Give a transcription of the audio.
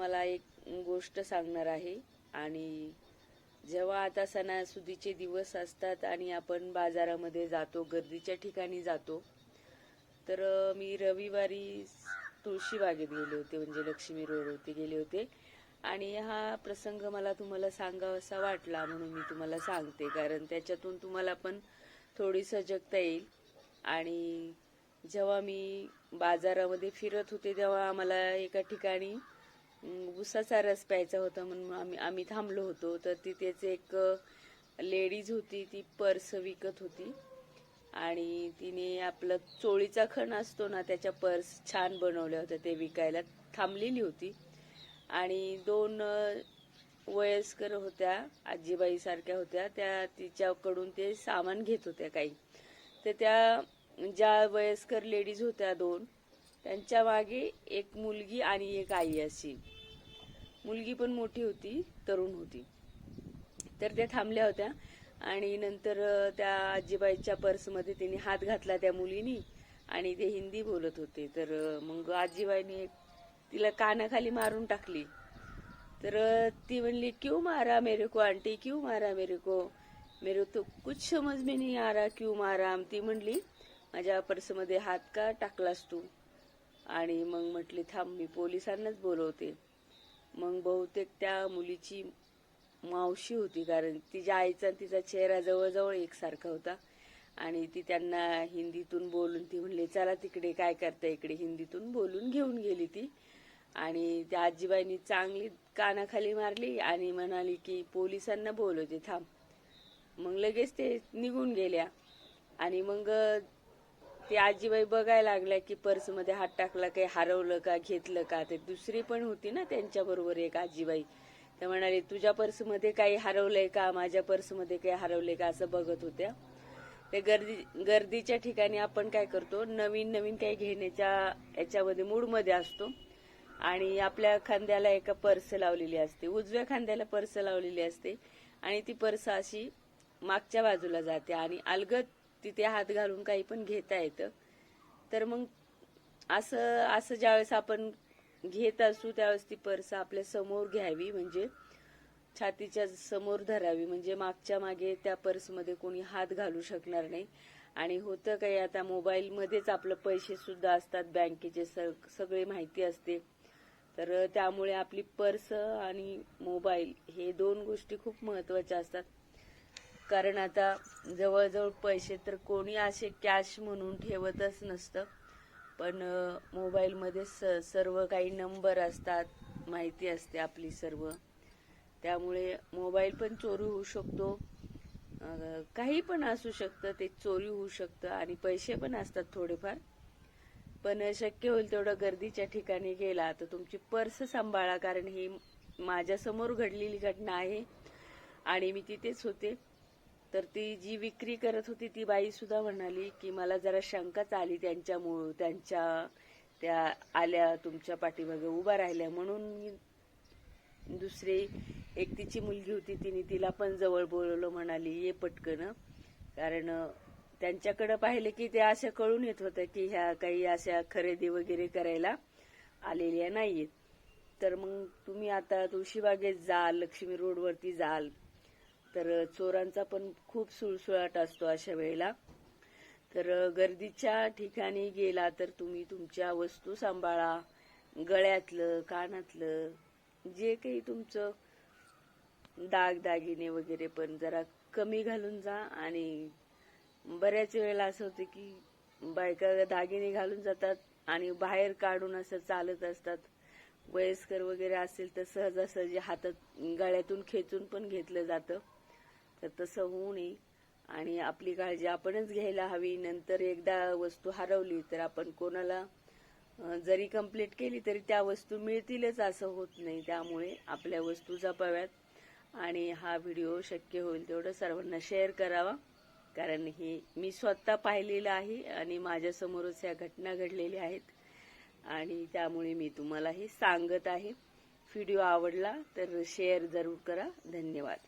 तुम्हाला एक गोष्ट सांगणार आहे. आणि जेव्हा आता सणासुदीचे दिवस असतात आणि आपण बाजारामध्ये जातो गर्दीच्या ठिकाणी जातो तर मी रविवारी तुळशीबागेत गेले होते म्हणजे लक्ष्मी रोडवरती गेले होते. आणि हा प्रसंग मला तुम्हाला सांगावासा वाटला म्हणून मी तुम्हाला सांगते. कारण त्याच्यातून तुम्हाला पण थोडी सजगता येईल. आणि जेव्हा मी बाजारामध्ये फिरत होते तेव्हा आम्हाला एका ठिकाणी उसाचा रस प्यायचा होता म्हणून आम्ही आम्ही थांबलो होतो. तर तिथेच एक लेडीज होती ती पर्स विकत होती. आणि तिने आपलं चोळीचा खण असतो ना त्याच्या पर्स छान बनवल्या होत्या. ते विकायला थांबलेली होती. आणि दोन वयस्कर होत्या आजीबाई सारख्या होत्या. त्या तिच्याकडून ते सामान घेत होत्या काही. तर त्या ज्या वयस्कर लेडीज होत्या दोन त्यांच्या मागे एक मुलगी आणि एक आई अशी. मुलगी पण मोठी होती तरुण होती. तर त्या थांबल्या होत्या आणि नंतर त्या आजीबाईच्या पर्समध्ये तिने हात घातला त्या मुलीनी आणि ते हिंदी बोलत होते. तर मग आजीबाईने तिला कानाखाली मारून टाकली. तर ती म्हणली क्यू मारा मेरे को आंटी? क्यू मारा मेरे को? मेरे तो कुछ समज में नाही आ रहा क्यू मारा? ती म्हणली माझ्या पर्समध्ये हात का टाकलास तू? आणि मग म्हटली थांब मी पोलिसांनाच बोलवते. मग बहुतेक त्या मुलीची मावशी होती कारण तिच्या आईचा आणि तिचा चेहरा जवळजवळ एकसारखा होता. आणि ती त्यांना हिंदीतून बोलून ती म्हणली चला तिकडे काय करता इकडे? हिंदीतून बोलून घेऊन गेली ती. आणि त्या आजीबाईंनी चांगली कानाखाली मारली आणि म्हणाली की पोलिसांना बोलवते थांब. मग लगेच ते निघून गेल्या. आणि मग ते आजीबाई बघायला लागल्या की पर्समध्ये हात टाकला काही हरवलं का घेतलं का? ते दुसरी पण होती ना त्यांच्या बरोबर एक आजीबाई. त्या म्हणाले तुझ्या पर्समध्ये काही हरवलंय का? माझ्या पर्समध्ये काही हरवलंय का? असं बघत होत्या. ते गर्दी गर्दीच्या ठिकाणी आपण काय करतो नवीन नवीन काही घेण्याच्या याच्यामध्ये मूडमध्ये असतो. आणि आपल्या खांद्याला एका पर्स लावलेली असते. उजव्या खांद्याला पर्स लावलेली असते. आणि ती पर्स अशी मागच्या बाजूला जाते. आणि अलगत तिथे हात घालून काही पण घेता येतं. तर मग असं असं ज्यावेळेस आपण घेत असू त्यावेळेस ती पर्स आपल्यासमोर घ्यावी म्हणजे छातीच्या समोर धरावी. म्हणजे मागच्या मागे त्या पर्समध्ये कोणी हात घालू शकणार नाही. आणि होतं काही आता मोबाईलमध्येच आपलं पैसे सुद्धा असतात बँकेचे सगळी माहिती असते. तर त्यामुळे आपली पर्स आणि मोबाईल हे दोन गोष्टी खूप महत्त्वाच्या असतात. कारण आता जवळजवळ पैसे तर कोणी असे कॅश म्हणून ठेवतच नसतं. पण मोबाईलमध्ये स सर्व काही नंबर असतात माहिती असते आपली सर्व. त्यामुळे मोबाईल पण चोरी होऊ शकतो. काही पण असू शकतं ते चोरी होऊ शकतं आणि पैसे पण असतात थोडेफार. पण शक्य होईल तेवढं गर्दीच्या ठिकाणी गेला तर तुमची पर्स सांभाळा कारण ही माझ्यासमोर घडलेली घटना आहे आणि मी तिथेच होते. तर ती जी विक्री करत होती ती बाई सुद्धा म्हणाली की मला जरा शंकाच आली त्यांच्यामुळं त्यांच्या त्या आल्या तुमच्या पाठीमागे उभा राहिल्या. म्हणून दुसरी एक तिची मुलगी होती तिने तिला पण जवळ बोलवलं म्हणाली ये पटकन कारण त्यांच्याकडं त्यांच्याकडे पाहिलं की ते असं कळून येत होतं की ह्या काही अशा खरेदी वगैरे करायला आलेल्या नाहीयेत. तर मग तुम्ही आता तुळशीबागेत जाल लक्ष्मी रोडवरती जाल तर चोरांचा पण खूप सुळसुळाट असतो अशा वेळेला. तर गर्दीच्या ठिकाणी गेला तर तुम्ही तुमच्या वस्तू सांभाळा. गळ्यातलं कानातलं जे काही तुमचं दागदागिने वगैरे पण जरा कमी घालून जा आणि बऱ्याच वेळेला असं होतं की बायका दागिने घालून जातात आणि बाहेर काढून असं चालत असतात. वयस्कर वगैरे असेल तर सहजासहजी हातात गळ्यातून खेचून पण घेतलं जातं. तर तसं होऊ नये. आणि आपली काळजी आपणच घ्यायला हवी. नंतर एकदा वस्तू हरवली तर आपण कोणाला जरी कंप्लीट केली तरी त्या वस्तू मिळतीलच असं होत नाही. त्यामुळे आपल्या वस्तू जपाव्यात. आणि हा व्हिडिओ शक्य होईल तेवढं सर्वांना शेअर करावा. कारण हे मी स्वतः पाहिलेलं आहे आणि माझ्यासमोरच ह्या घटना घडलेल्या आहेत. आणि त्यामुळे मी तुम्हाला हे सांगत आहे. व्हिडिओ आवडला तर शेअर जरूर करा. धन्यवाद.